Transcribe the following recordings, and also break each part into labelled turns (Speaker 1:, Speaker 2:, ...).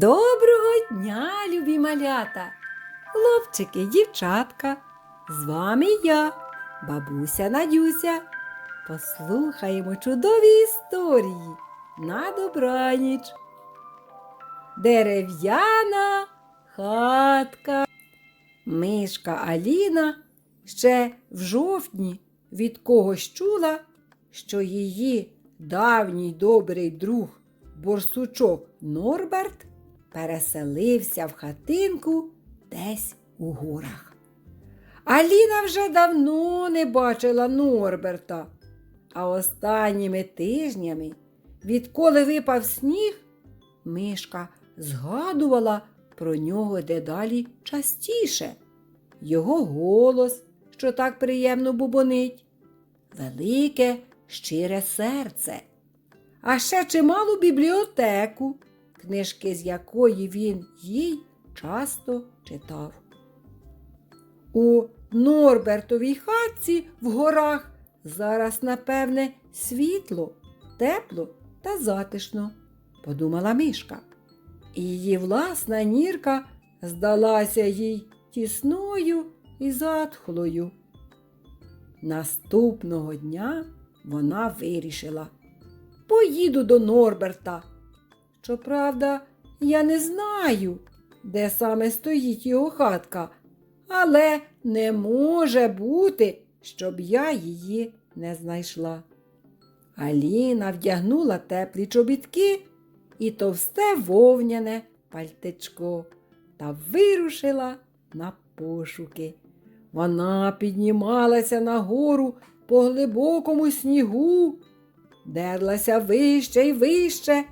Speaker 1: Доброго дня, любі малята, хлопчики, дівчатка. З вами я, бабуся Надюся. Послухаємо чудові історії на добраніч. Дерев'яна хатка. Мишка Аліна ще в жовтні від когось чула, що її давній добрий друг борсучок Норберт переселився в хатинку десь у горах. Аліна вже давно не бачила Норберта, а останніми тижнями, відколи випав сніг, мишка згадувала про нього дедалі частіше. Його голос, що так приємно бубонить, велике щире серце а ще чималу бібліотеку, книжки з якої він їй часто читав. У Норбертовій хатці в горах зараз, напевне, світло, тепло та затишно, подумала мишка. І її власна нірка здалася їй тісною і затхлою. Наступного дня вона вирішила поїду до Норберта. Щоправда, я не знаю, де саме стоїть його хатка, але не може бути, щоб я її не знайшла. Аліна вдягнула теплі чобітки і товсте вовняне пальтечко та вирушила на пошуки. Вона піднімалася нагору по глибокому снігу, дерлася вище й вище,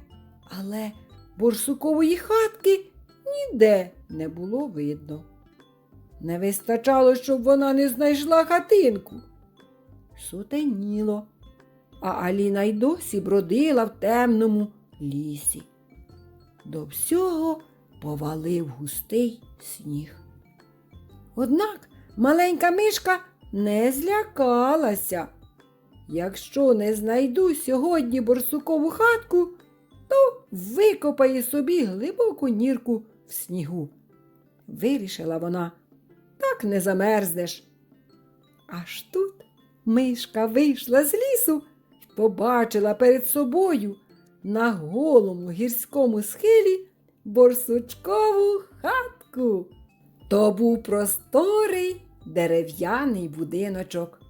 Speaker 1: але борсукової хатки ніде не було видно. Не вистачало, щоб вона не знайшла хатинку. Сутеніло, а Аліна й досі бродила в темному лісі. До всього повалив густий сніг. Однак маленька мишка не злякалася. Якщо не знайду сьогодні борсукову хатку, то викопаю собі глибоку нірку в снігу. Вирішила вона, так не замерзнеш. Аж тут мишка вийшла з лісу і побачила перед собою на голому гірському схилі борсучкову хатку. То був просторий дерев'яний будиночок.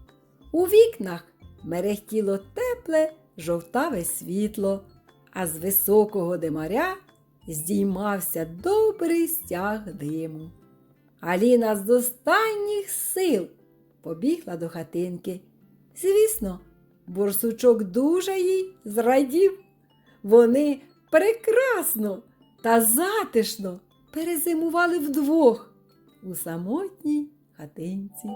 Speaker 1: У вікнах мерехтіло тепле жовтаве світло, а з високого димаря здіймався добрий стяг диму. Аліна з останніх сил побігла до хатинки. Звісно, борсучок дуже їй зрадів. Вони прекрасно та затишно перезимували вдвох у самотній хатинці.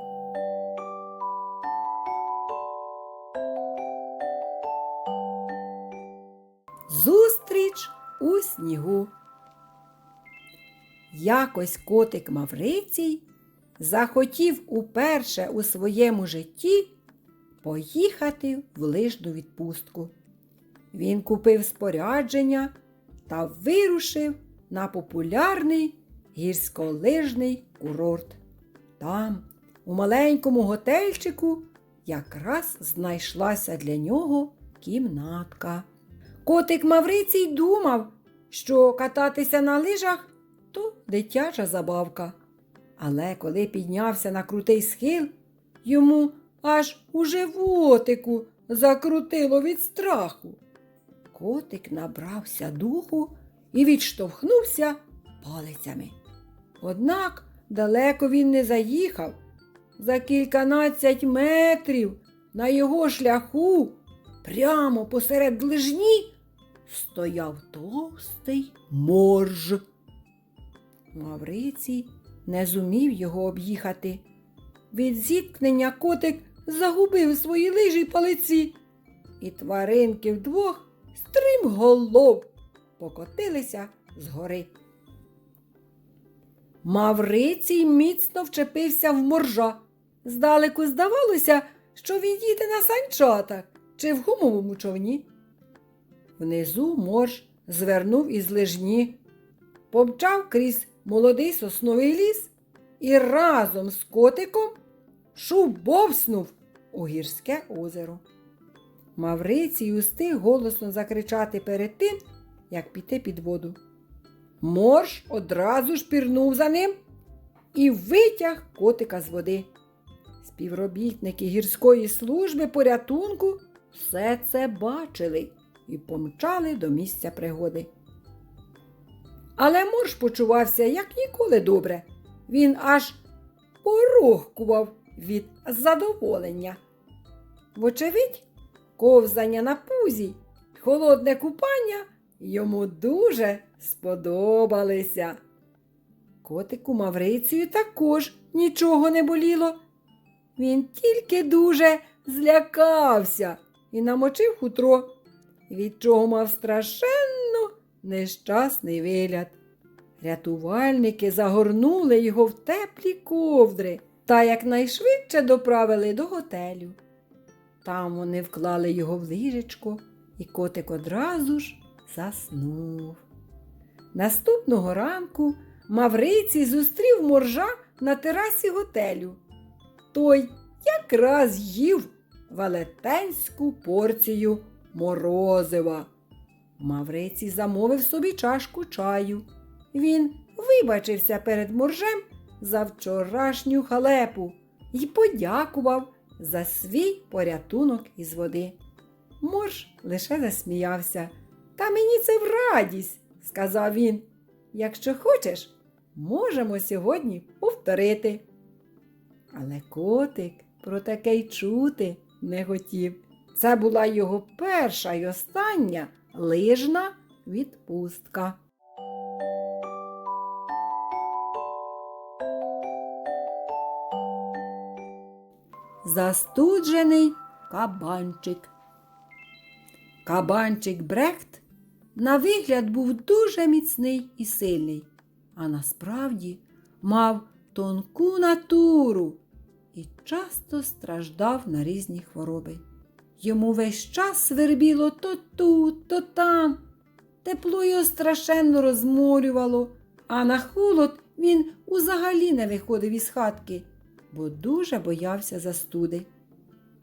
Speaker 1: Снігу. Якось котик Маврицій захотів уперше у своєму житті поїхати в лижну відпустку. Він купив спорядження та вирушив на популярний гірськолижний курорт. Там, у маленькому готельчику, якраз знайшлася для нього кімнатка. Котик Маврицій думав, що кататися на лижах то дитяча забавка. Але коли піднявся на крутий схил, йому аж у животику закрутило від страху. Котик набрався духу і відштовхнувся палицями. Однак далеко він не заїхав. За кільканадцять метрів на його шляху прямо посеред лижні стояв товстий морж. Маврицій не зумів його об'їхати. Від зіткнення котик загубив свої лижі палиці, і тваринки вдвох стрімголов покотилися з гори. Маврицій міцно вчепився в моржа. Здалеку здавалося, що він їде на санчатах чи в гумовому човні. Внизу морж звернув із лижні. помчав крізь молодий сосновий ліс і разом з котиком шубовснув у гірське озеро. Маврицій устиг голосно закричати перед тим, як піти під воду. Морж одразу ж пірнув за ним і витяг котика з води. Співробітники гірської служби порятунку все це бачили і помчали до місця пригоди. Але морж почувався як ніколи добре. Він аж порохкував від задоволення. Вочевидь, ковзання на пузі, холодне купання йому дуже сподобалися. Котику Маврицію також нічого не боліло. Він тільки дуже злякався і намочив хутро, від чого мав страшенно нещасний вигляд. Рятувальники загорнули його в теплі ковдри та якнайшвидше доправили до готелю. Там вони вклали його в ліжечко, і котик одразу ж заснув. Наступного ранку Маврицій зустрів моржа на терасі готелю. Той якраз їв велетенську порцію морозива. Маврицій замовив собі чашку чаю. Він вибачився перед моржем за вчорашню халепу і подякував за свій порятунок із води. Морж лише засміявся. Та мені це в радість, сказав він. Якщо хочеш, можемо сьогодні повторити. Але котик про таке й чути не хотів. Це була його перша й остання лижна відпустка. Застуджений кабанчик. Кабанчик Брехт на вигляд був дуже міцний і сильний, а насправді мав тонку натуру і часто страждав на різні хвороби. Йому весь час свербіло то тут, то там. Тепло його страшенно розморювало, а на холод він узагалі не виходив із хатки, бо дуже боявся застуди.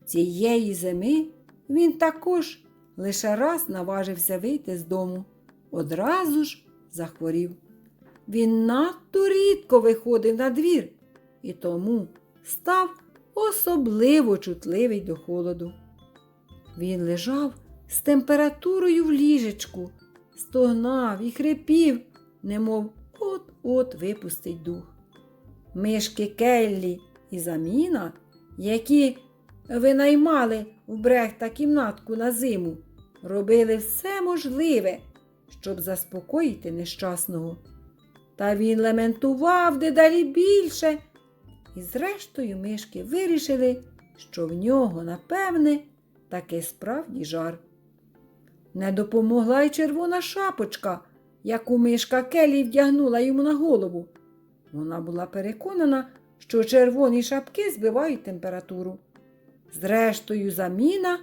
Speaker 1: Цієї зими він також лише раз наважився вийти з дому, одразу ж захворів. Він надто рідко виходив на двір і тому став особливо чутливий до холоду. Він лежав з температурою в ліжечку, стогнав і хрипів, немов от-от випустить дух. Мишки Келлі і Заміна, які винаймали в Брехта кімнатку на зиму, робили все можливе, щоб заспокоїти нещасного. Та він лементував дедалі більше, і зрештою мишки вирішили, що в нього, напевне, таки справді жар. Не допомогла й червона шапочка, яку мишка Келі вдягнула йому на голову. Вона була переконана, що червоні шапки збивають температуру. Зрештою, заміна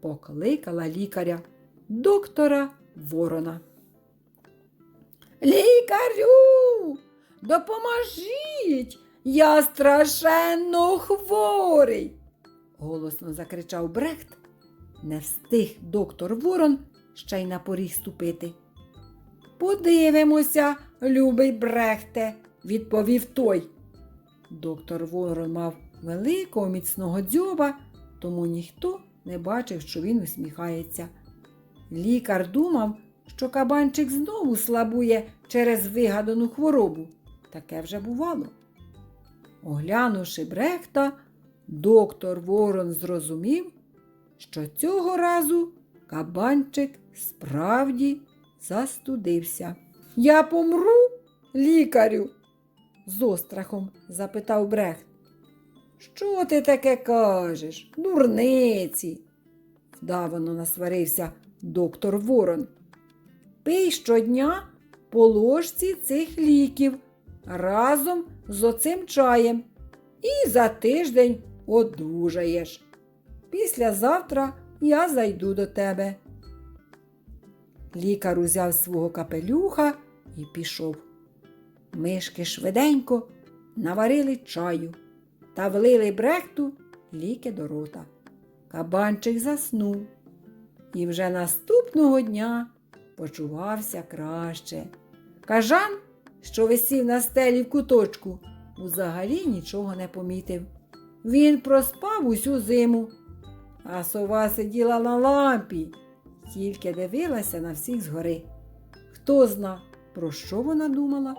Speaker 1: покликала лікаря, доктора Ворона. Лікарю, допоможіть! Я страшенно хворий. голосно закричав Брехт. Не встиг доктор Ворон ще й на поріг ступити. Подивимося, любий Брехте, відповів той. Доктор Ворон мав великого міцного дзьоба, тому ніхто не бачив, що він усміхається. Лікар думав, що кабанчик знову слабує через вигадану хворобу. Таке вже бувало. Оглянувши Брехта, доктор Ворон зрозумів, що цього разу кабанчик справді застудився. Я помру, лікарю? з острахом запитав Брехт. Що ти таке кажеш? Дурниці? вдавано насварився доктор Ворон. Пий щодня по ложці цих ліків разом з оцим чаєм і за тиждень одужаєш. Післязавтра я зайду до тебе. Лікар узяв свого капелюха і пішов. Мишки швиденько наварили чаю та влили брехту ліки до рота. Кабанчик заснув і вже наступного дня почувався краще. Кажан, що висів на стелі в куточку, взагалі нічого не помітив. Він проспав усю зиму, а сова сиділа на лампі, тільки дивилася на всіх згори. Хто зна, про що вона думала?